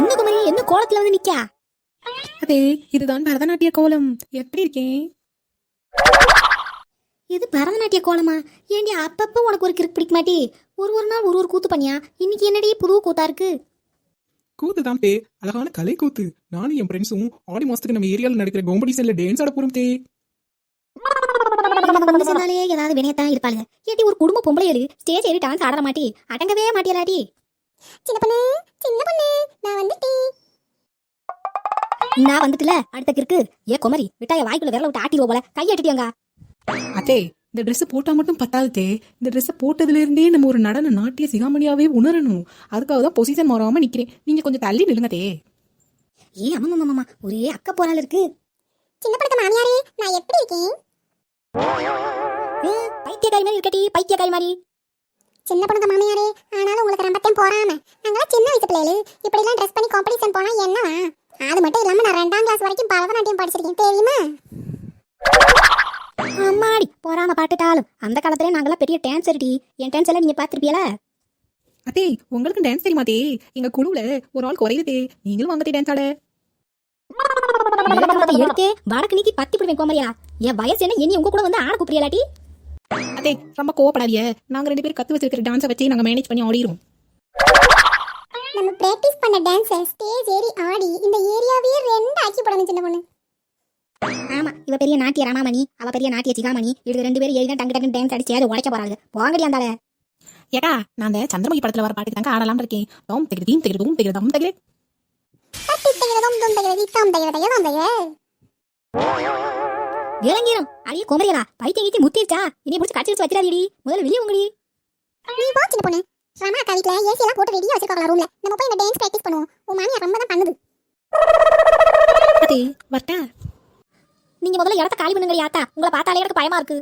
இந்த குமரி? என்ன கோலத்துல வந்து நிக்கா அதே இதுதான் பரதநாட்டிய கோலம். எப்படி இருக்கேன் இது பரதநாட்டிய கோலமா? ஏண்டி அப்பப்ப உனக்கு ஒரு கிறுக்கு பிடிக்க மாட்டி? ஒரு ஒரு நாள் ஒரு ஒரு கூத்து பண்ணியா? இன்னைக்கு என்னடி புது கூத்தா இருக்கு? கூத்து தான் தே. அழகான கலை கூத்து. நானும் என் ஃப்ரெண்ட்ஸும் ஆடி மாசத்துக்கு நம்ம ஏரியால நடக்கிற காம்படிஷன்ல டான்ஸ் ஆட போறோம் தே. சொன்னாலே ஏதாவது வினையத்தான் இருப்பாளுங்க. ஏட்டி ஒரு குடும்ப பொம்பளை ஏறி ஸ்டேஜ் ஏறி டான்ஸ் ஆட மாட்டி? அடங்கவே மாட்டியலாடி. சின்ன பொண்ணு சின்ன பொண்ணு நான் வந்துட்டேன். நான் வந்துட்டுல அடுத்த கிறுக்கு. ஏ குமரி விட்டாய வாய்க்குள்ள விரல விட்டு ஆட்டிடுவோ போல. கையாட்டிட்டியாங்க அத்தே இந்த Dress போட்டா மட்டும் பத்தாது இந்த Dress போட்டதுல இருந்தே நம்ம ஒரு நடன நாட்டிய சிகாமணியாவே உணரணும். அதுக்காக தான் பொசிஷன் மாறாம நிக்கிறேன். நீங்க கொஞ்சம் தள்ளி நில்லுங்க தே. ஏ அம்மா மாமா ஒரே அக்க போறாள் இருக்கு. சின்ன படத்த மாமியாரே நான் எப்படி இருக்கேன்? பைத்தியக்காரி மாதிரி இருக்கட்டி பைத்தியக்காரி மாதிரி. சின்ன பொண்ணு மாமியாரே ரொம்பத்தையும் போறாம நாங்களாம் சின்ன வயசு பிள்ளைகள். இப்படிலாம் ட்ரெஸ் பண்ணி காம்படிஷன் போனா என்னவா? அது மட்டும் இல்லாம நான் ரெண்டாம் கிளாஸ் வரைக்கும் பரதநாட்டியம் படிச்சிருக்கேன். தெரியுமா? அம்மாடி போறாம பாட்டுட்டாலும் அந்த காலத்துல நாங்களாம் பெரிய டான்ஸர் டி. என் டான்ஸ் எல்லாம் நீங்க பாத்திருப்பீல அத்தே உங்களுக்கு டான்ஸ் தெரியுமா தே? எங்க குழுவுல ஒரு ஆள் குறையுது நீங்களும் வாங்க தே டான்ஸ் ஆட. எடுத்தே வடக்கு நீக்கி பத்தி பிடிப்பேன் கோமரியா. என் வயசு என்ன? இனி உங்க கூட வந்து ஆட கூப்பிடியலாட்டி அத்தே ரொம்ப கோவப்படாதீங்க. நாங்க ரெண்டு பேரும் கத்து வச்சிருக்கிற டான்ஸை வச்சு நாங்க மேனேஜ் பண்ணி ஆடிடுவோம் நம்ம பிராக்டிஸ் பண்ண டான்ஸை ஸ்டேஜ் ஏறி ஆடி இந்த ஏரியாவே ரெண்டு ஆக்கி போடணும் சின்ன பொண்ணு. ஆமா இவ பெரிய நாட்டிய ராமாமணி அவ பெரிய நாட்டிய சிகாமணி இவங்க ரெண்டு பேரும் ஏறி தான் டங்கு டங்கு டான்ஸ் அடிச்சு அதை உடைக்க போறாங்க போங்கடி அந்தால ஏடா நான் அந்த சந்திரமுகி படத்துல வர பாட்டுக்கு தாங்க ஆடலாம் இருக்கேன். தோம் தெகிடு தீம் தெகிடு தூம் தெகிடு தம் தைய விளங்கிரும் அடியே குமரியலா பைத்தியம் கீத்தி முத்திருச்சா? இனி பிடிச்சி கடிச்சு வச்சிடாதீடி முதல்ல வெளியே உங்கடி. நீ வா சின்ன பொண்ணு. ரமா அக்கா வீட்ல ஏசி எல்லாம் போட்டு ரெடியா வச்சிருக்காங்களா ரூம்ல நம்ம போய் இந்த டான்ஸ் பிராக்டிஸ் பண்ணுவோம். உன் மாமியார் ரொம்ப தான் பண்ணுது. வரட்டா? நீங்க முதல்ல இடத்த காலி பண்ணுங்க யாத்தா உங்களை பார்த்தாலே எனக்கு பயமா இருக்கு.